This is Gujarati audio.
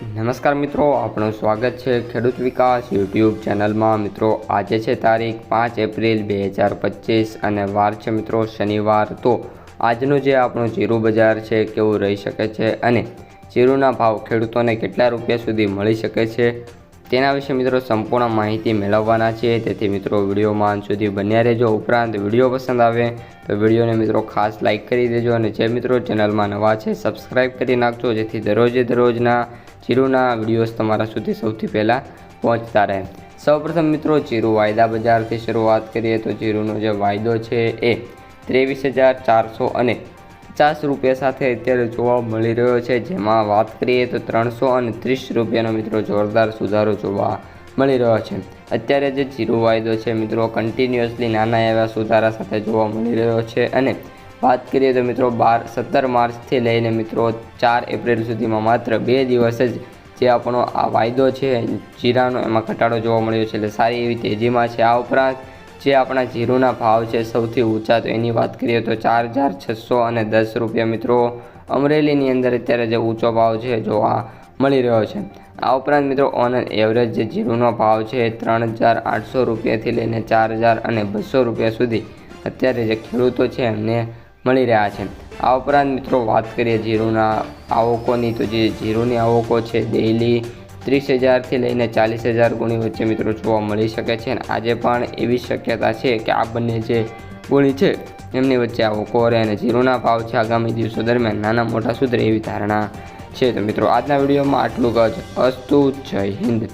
નમસ્કાર મિત્રો આપણું સ્વાગત છે ખેડૂત વિકાસ યુટ્યુબ ચેનલમાં. મિત્રો, આજે છે તારીખ પાંચ એપ્રિલ બે હજાર પચીસ અને વાર છે મિત્રો શનિવાર. તો આજનું જે આપણું જીરું બજાર છે કેવું રહી શકે છે અને જીરુના ભાવ ખેડૂતોને કેટલા રૂપિયા સુધી મળી શકે છે? તેના વિશે મિત્રો સંપૂર્ણ માહિતી મેળવવાના છે. તેથી મિત્રો વિડીયોમાં અંત સુધી બન્યા રહેજો. ઉપરાંત વીડિયો પસંદ આવે તો વિડીયોને મિત્રો ખાસ લાઇક કરી દેજો અને જે મિત્રો ચેનલમાં નવા છે સબસ્ક્રાઈબ કરી નાખજો. જેથી દરરોજે દરરોજના જીરુના વિડીયોઝ તમારા સુધી સૌથી પહેલાં પહોંચતા રહે. સૌપ્રથમ મિત્રો, ચીરુ વાયદા બજારથી શરૂઆત કરીએ તો ચીરુનો જે વાયદો છે એ ત્રેવીસ હજાર ચારસો અને પચાસ રૂપિયા સાથે અત્યારે જોવા મળી રહ્યો છે. જેમાં વાત કરીએ તો ત્રણસો અને ત્રીસ રૂપિયાનો મિત્રો જોરદાર સુધારો જોવા મળી રહ્યો છે. અત્યારે જે જીરો વાયદો છે મિત્રો કન્ટિન્યુઅસલી નાના એવા સુધારા સાથે જોવા મળી રહ્યો છે. અને વાત કરીએ તો મિત્રો, બાર, સત્તર માર્ચથી લઈને મિત્રો ચાર એપ્રિલ સુધીમાં માત્ર બે દિવસ જ જે આપણો આ વાયદો છે, જીરાનો એમાં ઘટાડો જોવા મળ્યો છે. એટલે સારી એવી તેજીમાં છે. આ ઉપરાંત જે આપણા જીરુના ભાવ છે સૌથી ઊંચા, તો એની વાત કરીએ તો ચાર હજાર છસો અને દસ રૂપિયા મિત્રો અમરેલીની અંદર અત્યારે જે ઊંચો ભાવ છે જોવા મળી રહ્યો છે. આ ઉપરાંત મિત્રો ઓન એવરેજ જે જીરુનો ભાવ છે ત્રણ હજાર આઠસો રૂપિયાથી લઈને ચાર હજાર અને બસો રૂપિયા સુધી અત્યારે જે ખેડૂતો છે એમને મળી રહ્યા છે. આ ઉપરાંત મિત્રો વાત કરીએ જીરુના આવકોની, તો જે જીરુની આવકો છે ડેઇલી ત્રીસ હજારથી લઈને ચાલીસ હજાર ગુણી વચ્ચે મિત્રો જોવા મળી શકે છે અને આજે પણ એવી શક્યતા છે કે આ બંને જે ગુણી છે, એમની વચ્ચે આવો કોરે અને જીરોના ભાવ છે. આગામી દિવસો દરમિયાન નાના મોટા સુધરે એવી ધારણા છે. તો મિત્રો, આજના વિડીયોમાં આટલું જ. અસ્તુ, જય હિન્દ.